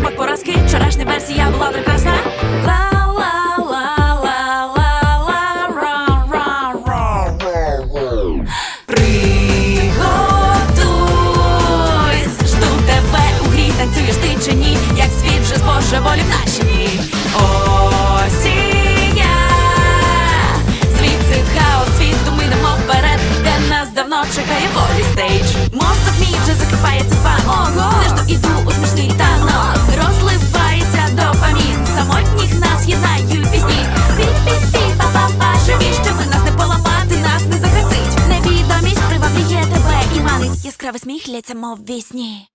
смак поразки. Вчорашня версія була прекрасна. Приготуйсь, жду тебе у ти чи ні, як світ вже збожеволів наші дні. Осіння, світ це хаос, ми йдемо вперед, де нас давно чекає волі стейдж. Сміх лється, мов вісні.